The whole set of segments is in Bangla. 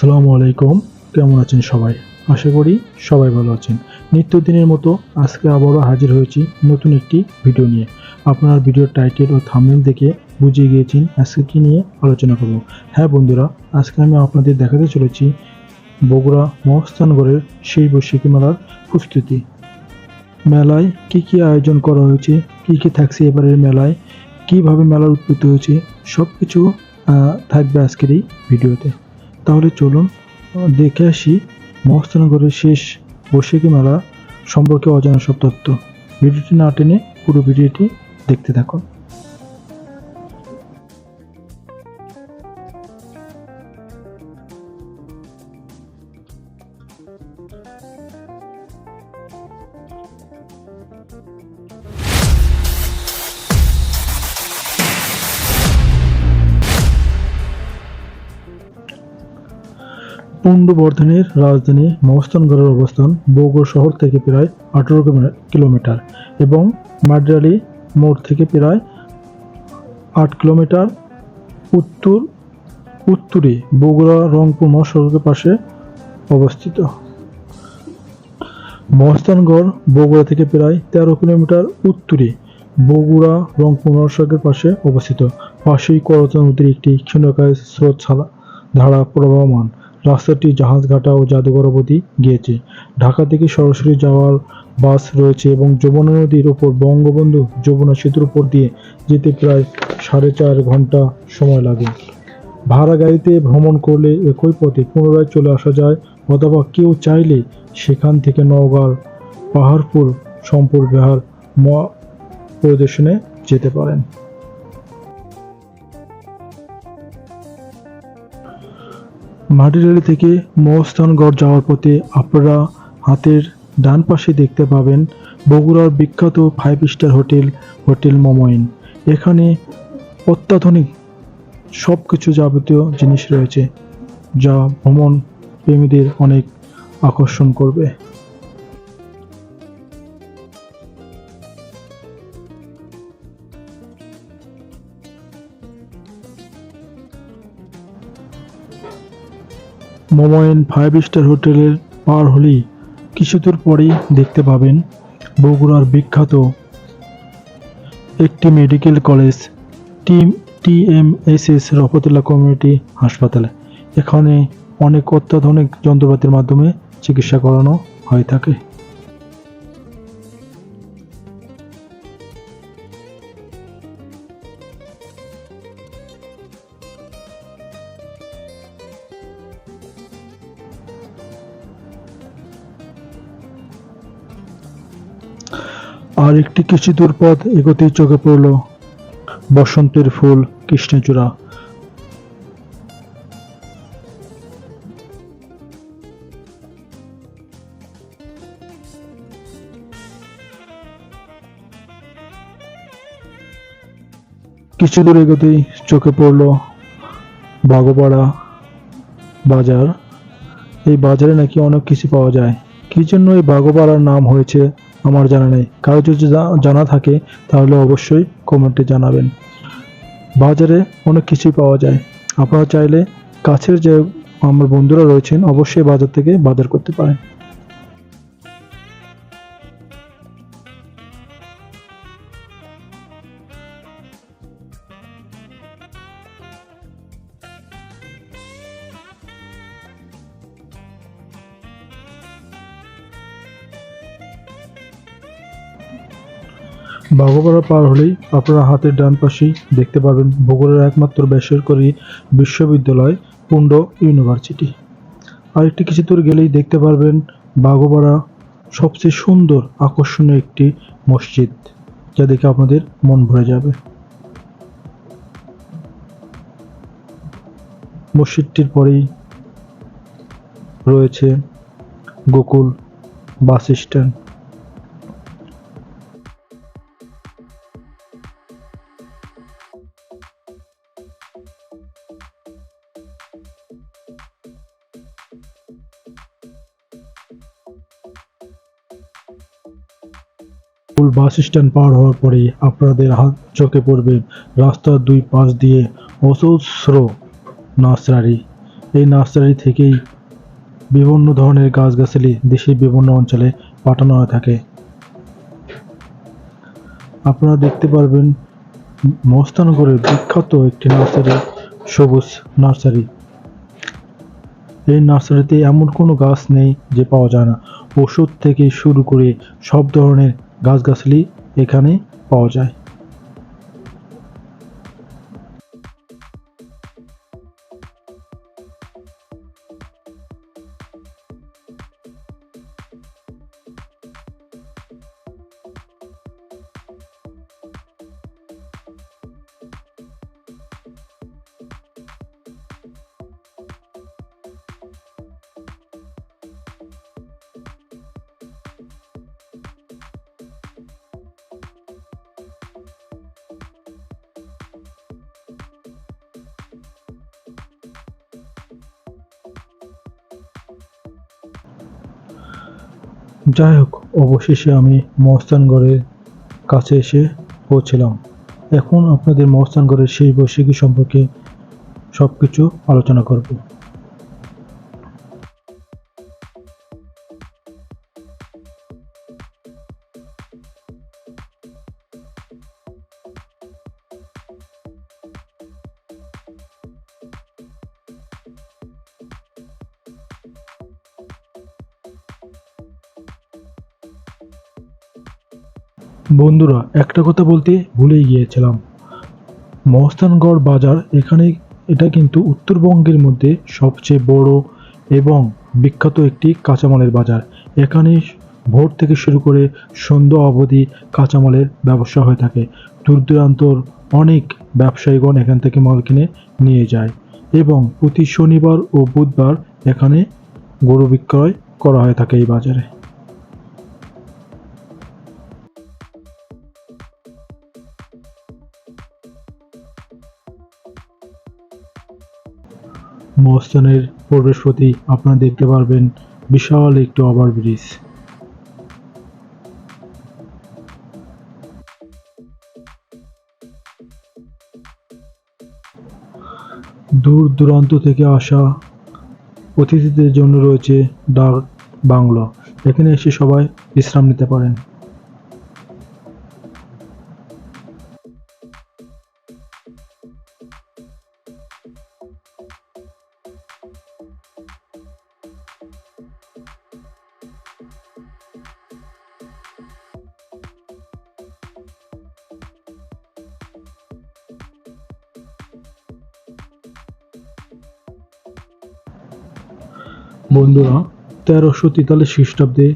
আসসালামু আলাইকুম। কেমন আছেন সবাই? আশা করি সবাই ভালো আছেন। নিত্যদিনের মতো আজকে আবারও হাজির হয়েছি নতুন একটি ভিডিও নিয়ে। আপনার ভিডিওর টাইটেল ও থাম্বনেল দেখে বুঝিয়ে গিয়েছেন আজকে কী নিয়ে আলোচনা করব। হ্যাঁ বন্ধুরা, আজকে আমি আপনাদের দেখাতে চলেছি বগুড়া মহস্থানগড়ের সেই বৈশাখী মেলার প্রস্তুতি। মেলায় কি কি আয়োজন করা হয়েছে, কি কি থাকছে এবারের মেলায়, কীভাবে মেলার উৎপত্তি হয়েছে সব কিছু থাকবে আজকের এই ভিডিওতে। তাহলে চলুন দেখে আসি মহস্থানগরের শেষ বৈশাখী মেলা সম্পর্কে অজানা সব তথ্য। ভিডিওটি না টেনে পুরো ভিডিওটি দেখতে থাকুন। পুণ্ডবর্ধনের রাজধানী মহস্তানগড়ের অবস্থান বগুড়া শহর থেকে প্রায় আঠারো কিলোমিটার এবং মাড্রালি মোড় থেকে প্রায় আট কিলোমিটার। উত্তর, উত্তরে বগুড়া রংপুর মহাসড়কের পাশে অবস্থিত। মহস্তানগড় বগুড়া থেকে প্রায় তেরো কিলোমিটার উত্তরে বগুড়া রংপুর মহাসড়কের পাশে অবস্থিত। পাশেই করতা নদীর একটি ক্ষীণকায় স্রোত ধারা প্রবাহমান। রাস্তাটি জাহাজঘাটা ও জাদুঘর অবধি গিয়েছে। ঢাকা থেকে সরাসরি যাওয়ার বাস রয়েছে এবং যমুনা নদীর ওপর বঙ্গবন্ধু যমুনা সেতুর উপর দিয়ে যেতে প্রায় সাড়ে চার ঘণ্টা সময় লাগে। ভাড়া গাড়িতে ভ্রমণ করলে একই পথে পুনরায় চলে আসা যায় অথবা কেউ চাইলে সেখান থেকে নওগাঁর পাহাড়পুর, সম্পুর, বিহার পরিদর্শনে যেতে পারেন। মাটিরালি থেকে মহস্থানগড় যাওয়ার পথে আপনারা হাতের ডান পাশে দেখতে পাবেন বগুড়ার বিখ্যাত five star hotel hotel Momo Inn. এখানে অত্যাধুনিক সব কিছু যাবতীয় জিনিস রয়েছে, যা ভ্রমণ প্রেমীদের অনেক আকর্ষণ করবে। মোমাইন ফাইভ স্টার হোটেলের পার হলেই কিছু দূর পরেই দেখতে পাবেন বগুড়ার বিখ্যাত একটি মেডিকেল কলেজ, টিম টিএমএসএস রফতুল্লাহ কমিউনিটি হাসপাতাল। এখানে অনেক অত্যাধুনিক যন্ত্রপাতির মাধ্যমে চিকিৎসা করানো হয়ে থাকে। আর একটি কিছু দূর পথ এগোতেই চোখে পড়ল। বসন্তের ফুল, কৃষ্ণচূড়া। কিছু দূর এগোতেই চোখে পড়ল বাগোপাড়া বাজার। এই বাজারে নাকি অনেক কিছু পাওয়া যায়। কি জন্য এই বাগোপাড়ার নাম হয়েছে? আমার জানা নেই। কারও যদি জানা থাকে, তাহলে অবশ্যই কমেন্টে জানাবেন। বাজারে অনেক কিছুই পাওয়া যায়। আপনারা চাইলে কাছের যে আমার বন্ধুরা রয়েছেন, অবশ্যই বাজার থেকে বাজার করতে পারেন। বাঘোপাড়া পার হলেই আপনারা হাতের ডান পাশেই দেখতে পারবেন ভূগোলের একমাত্র বেসরকারি বিশ্ববিদ্যালয় পুণ্ড ইউনিভার্সিটি। আরেকটি কিছু দূর গেলেই দেখতে পারবেন বাঘোপাড়া সবচেয়ে সুন্দর আকর্ষণীয় একটি মসজিদ, যা দেখে আপনাদের মন ভরে যাবে। মসজিদটির পরেই রয়েছে Gokul bus stand. Bus stand পার হওয়ার পরে আপনাদের হাত চোখে পড়বে রাস্তার দুই পাশ দিয়ে অসহস্র নার্সারি। এই নার্সারি থেকেই বিভিন্ন ধরনের গাছগাছালি দেশের বিভিন্ন অঞ্চলে পাঠানো হয়ে থাকে। আপনারা দেখতে পারবেন মস্তানগরের বিখ্যাত একটি নার্সারি, সবুজ নার্সারি। এই নার্সারিতে এমন কোনো গাছ নেই যে পাওয়া যায় না। ওষুধ থেকে শুরু করে সব ধরনের গাছগাছালি এখানে পাওয়া যায়। যাই হোক অবশেষে আমি মহস্তানগড়ের কাছে এসে পৌঁছলাম। এখন আপনাদের মহস্তানগড়ের সেই বৈশাখী সম্পর্কে সব কিছু আলোচনা করব। বন্ধুরা, একটা কথা বলতে ভুলেই গিয়েছিলাম। মহস্তানগড় বাজার এখানে, এটা কিন্তু উত্তরবঙ্গের মধ্যে সবচেয়ে বড় এবং বিখ্যাত একটি কাঁচামালের বাজার। এখানে ভোর থেকে শুরু করে সন্ধ্যা অবধি কাঁচামালের ব্যবসা হয়ে থাকে। দূর দূরান্তর অনেক ব্যবসায়ীগণ এখান থেকে মাল কিনে নিয়ে যায় এবং প্রতি শনিবার ও বুধবার এখানে গরু বিক্রয় করা হয়ে থাকে এই বাজারে। মহস্থানের প্রবেশপথে আপনারা দেখতে পারবেন বিশাল একটি ওভারব্রিজ। দূর দূরান্ত থেকে আসা অতিথিদের জন্য রয়েছে ডাক বাংলো। এখানে এসে সবাই বিশ্রাম নিতে পারেন। বন্ধুরা, তেরোশো তেতাল্লিশ খ্রিস্টাব্দে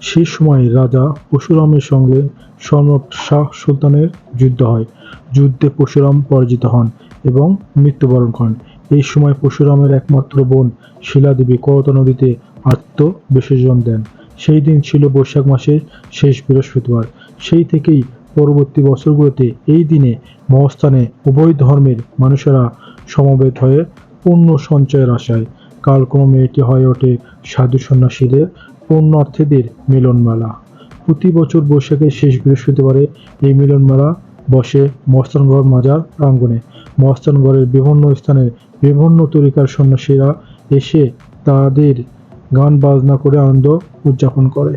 সেই সময় রাজা পরশুরামের সঙ্গে সম্রাট শাহ সুলতানের যুদ্ধ হয়। যুদ্ধে পরশুরাম পরাজিত হন এবং মৃত্যুবরণ করেন। এই সময় পরশুরামের একমাত্র বোন শিলাদেবী করতা নদীতে আত্মবিসর্জন দেন। সেই দিন ছিল বৈশাখ মাসের শেষ বৃহস্পতিবার। সেই থেকেই পরবর্তী বছরগুলোতে এই দিনে মহাস্থানে উভয় ধর্মের মানুষেরা সমবেত হয়ে পূর্ণ সঞ্চয়ের আশায় কালক্রমে এটি হয়ে ওঠে সাধু সন্ন্যাসীদের পুণ্যার্থীদের মিলন মেলা প্রতি বছর বৈশাখের শেষ বৃহস্পতিবারে এই মিলন মেলা বসে মস্তানগড় মাজার প্রাঙ্গণে। মস্তানগড়ের বিভিন্ন স্থানে বিভিন্ন তরিকার সন্ন্যাসীরা এসে তাদের গান বাজনা করে আনন্দ উদযাপন করে।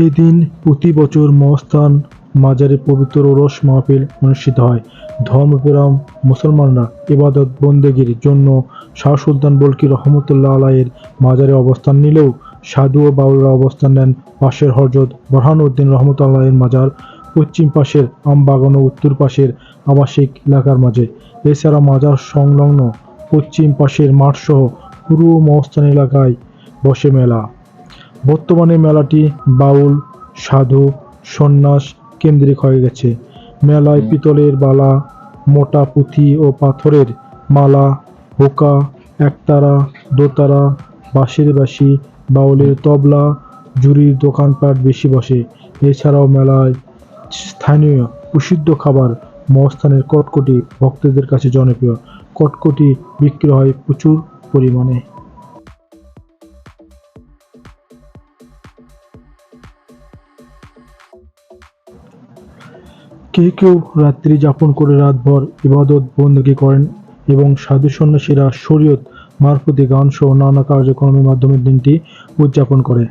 এই দিন প্রতি বছর মহস্থান মাজারে পবিত্র ওরস মাহফিল অনুষ্ঠিত হয়। ধর্মপ্রাম, মুসলমানরা ইবাদত, বন্দেগীর জন্য শাহ সুলতান বলকি রহমতুল্লাহ আলাইয়ের মাজারে অবস্থান নিলেও সাধু ও বাউলরা অবস্থান নেন পাশের হরজত বরহানুদ্দিন রহমতুল্লাহের মাজার পশ্চিম পাশের আমবাগান ও উত্তর পাশের আবাসিক এলাকার মাঝে। এছাড়া মাজার সংলগ্ন পশ্চিম পাশের মাঠসহ পুরো মহস্থান এলাকায় বসে মেলা। বর্তমানে মেলাটি বাউল, সাধু, সন্ন্যাস কেন্দ্রিক হয়ে গেছে। মেলায় পিতলের বালা মোটা পুঁথি ও পাথরের মালা হোকা একতারা দোতারা বাঁশের বাঁশি বাউলের তবলা জুরির দোকানপাট বেশি বসে। এছাড়াও মেলায় স্থানীয় প্রসিদ্ধ খাবার মহস্থানের কটকটি ভক্তদের কাছে জনপ্রিয়। কটকটি বিক্রি হয় প্রচুর পরিমাণে। কেউ কেউ রাত্রি যাপন করে রাতভর ইবাদত বন্দী করেন এবং সাধু সন্ন্যাসীরা শরীয়ত মারফতি গান সহ নানা কার্যক্রমের মাধ্যমে দিনটি উদযাপন করে।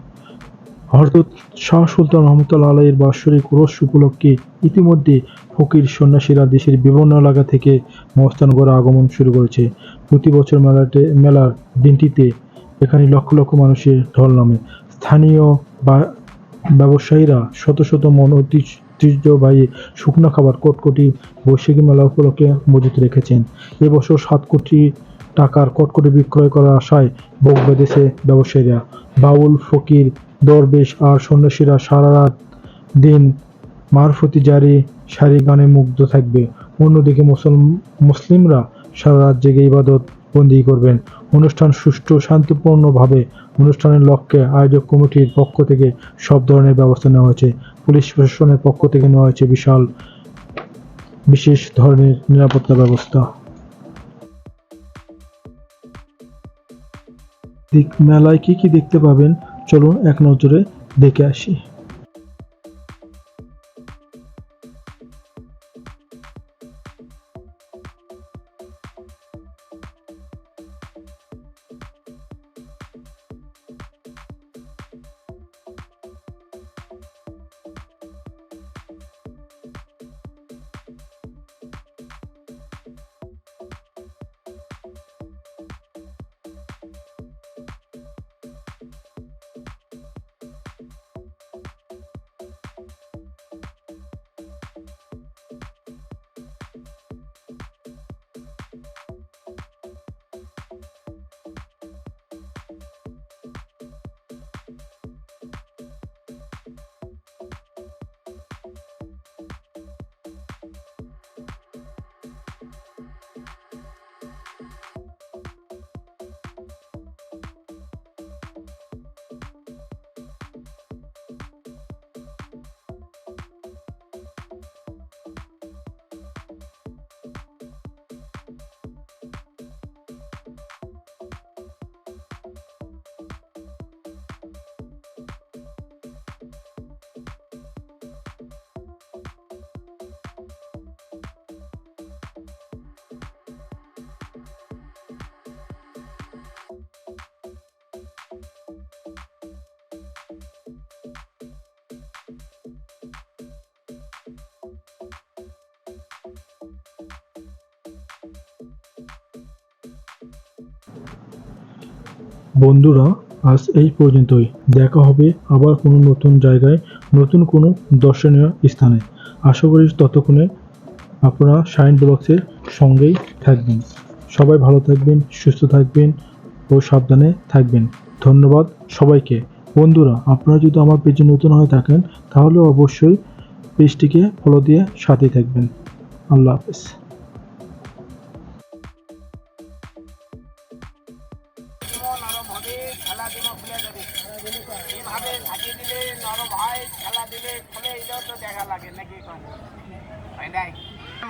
হরদত শাহ সুলতান রহমতুল্লাহ আলাইয়ের বাৎসরিক রস উপলক্ষে ইতিমধ্যে ফকির সন্ন্যাসীরা দেশের বিভিন্ন এলাকা থেকে মস্তান করে আগমন শুরু করেছে। প্রতি বছর মেলাতে, মেলার দিনটিতে এখানে লক্ষ লক্ষ মানুষের ঢল নামে। স্থানীয় বা, ব্যবসায়ীরা শত শত মন ঐতিহ্যবাহী শুকনো খাবার কটকটি বৈশাখী মেলা উপলক্ষে মজুত রেখেছেন। এবছর সাত কোটি টাকার কটকটি বিক্রয় করার আশায় ভোগ বেঁধেছে ব্যবসায়ীরা। বাউল, ফকির, দরবেশ আর সন্ন্যাসীরা সারা রাত দিন মারফতি জারি, সারি গানে মুগ্ধ থাকবে। অন্যদিকে মুসলম- মুসলিমরা সারা রাত জেগে ইবাদত বন্দি করবেন। অনুষ্ঠান সুষ্ঠু, শান্তিপূর্ণভাবে অনুষ্ঠানের লক্ষ্যে আয়োজক কমিটির পক্ষ থেকে সব ধরনের ব্যবস্থা নেওয়া হয়েছে। পুলিশ প্রশাসনের পক্ষ থেকে নেওয়া হয়েছে বিশাল, বিশেষ ধরনের নিরাপত্তা ব্যবস্থা। মেলায় কি কি দেখতে পাবেন? চলুন এক নজরে দেখে আসি। বন্ধুরা, আজ এই পর্যন্তই। দেখা হবে আবার কোনো নতুন জায়গায়, নতুন কোনো দর্শনীয় স্থানে। আশা করি ততক্ষণে আপনারা সাইন ব্লগসের সঙ্গেই থাকবেন। সবাই ভালো থাকবেন, সুস্থ থাকবেন ও সাবধানে থাকবেন। ধন্যবাদ সবাইকে। বন্ধুরা, আপনারা যদি আমার পেজে নতুন হয়ে থাকেন, তাহলে অবশ্যই পেজটিকে ফলো দিয়ে সাথে থাকবেন। আল্লাহ হাফেজ।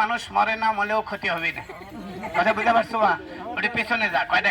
মানুষ মরে না মলেও ক্ষতি হবে না। কথা বুঝতে পারছ বা ওটি পেছনে যা কয়টা